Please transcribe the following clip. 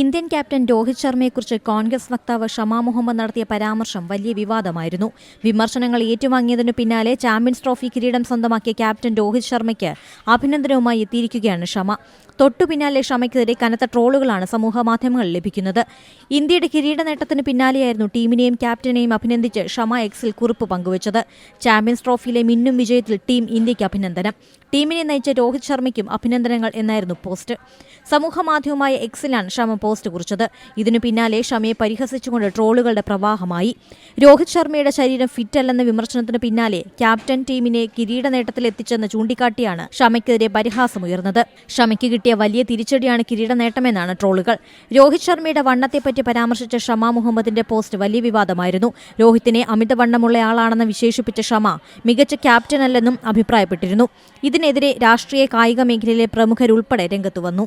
Indian captain Rohit ശർമ്മയെക്കുറിച്ച് കോൺഗ്രസ് വക്താവ് ഷമാ മുഹമ്മദ് നടത്തിയ പരാമർശം വലിയ വിവാദമായിരുന്നു. വിമർശനങ്ങൾ ഏറ്റുവാങ്ങിയതിനു പിന്നാലെ ചാമ്പ്യൻസ് ട്രോഫി കിരീടം സ്വന്തമാക്കിയ ക്യാപ്റ്റൻ രോഹിത് ശർമ്മയ്ക്ക് അഭിനന്ദനവുമായി എത്തിയിരിക്കുകയാണ് ഷമ. തൊട്ടു പിന്നാലെ ഷമയ്ക്കെതിരെ കനത്ത ട്രോളുകളാണ് സമൂഹ മാധ്യമങ്ങളിൽ ലഭിക്കുന്നത്. ഇന്ത്യയുടെ കിരീട നേട്ടത്തിന് പിന്നാലെയായിരുന്നു ടീമിനെയും ക്യാപ്റ്റനെയും അഭിനന്ദിച്ച് ഷമ എക്സിൽ കുറിപ്പ് പങ്കുവച്ചത്. ചാമ്പ്യൻസ് ട്രോഫിയിലെ മിന്നും വിജയത്തിൽ ടീം ഇന്ത്യയ്ക്ക് അഭിനന്ദനം. ടീമിനെ നയിച്ച രോഹിത് ശർമ്മയ്ക്കും അഭിനന്ദനങ്ങൾ എന്നായിരുന്നു പോസ്റ്റ്. സമൂഹ മാധ്യമമായ എക്സിലാണ് ഷമ പോസ്റ്റ് കുറിച്ചത്. ഇതിനു പിന്നാലെ ഷമയെ പരിഹസിച്ചുകൊണ്ട് ട്രോളുകളുടെ പ്രവാഹമായി. രോഹിത് ശർമ്മയുടെ ശരീരം ഫിറ്റല്ലെന്ന വിമർശനത്തിന് പിന്നാലെ ക്യാപ്റ്റൻ ടീമിനെ കിരീട നേട്ടത്തിലെത്തിച്ചെന്ന് ചൂണ്ടിക്കാട്ടിയാണ് ഷമയ്ക്കെതിരെ പരിഹാസമുയർന്നത്. ഷമയ്ക്ക് കിട്ടിയ വലിയ തിരിച്ചടിയാണ് കിരീട നേട്ടമെന്നാണ് ട്രോളുകൾ. രോഹിത് ശർമ്മയുടെ വണ്ണത്തെപ്പറ്റി പരാമർശിച്ച ഷമ മുഹമ്മദിന്റെ പോസ്റ്റ് വലിയ വിവാദമായിരുന്നു. രോഹിത്തിനെ അമിതവണ്ണമുള്ളയാളാണെന്ന് വിശേഷിപ്പിച്ച ഷമ മികച്ച ക്യാപ്റ്റനല്ലെന്നും അഭിപ്രായപ്പെട്ടിരുന്നു. ഇതിനെതിരെ രാഷ്ട്രീയ കായിക മേഖലയിലെ പ്രമുഖരുൾപ്പെടെ രംഗത്തു വന്നു.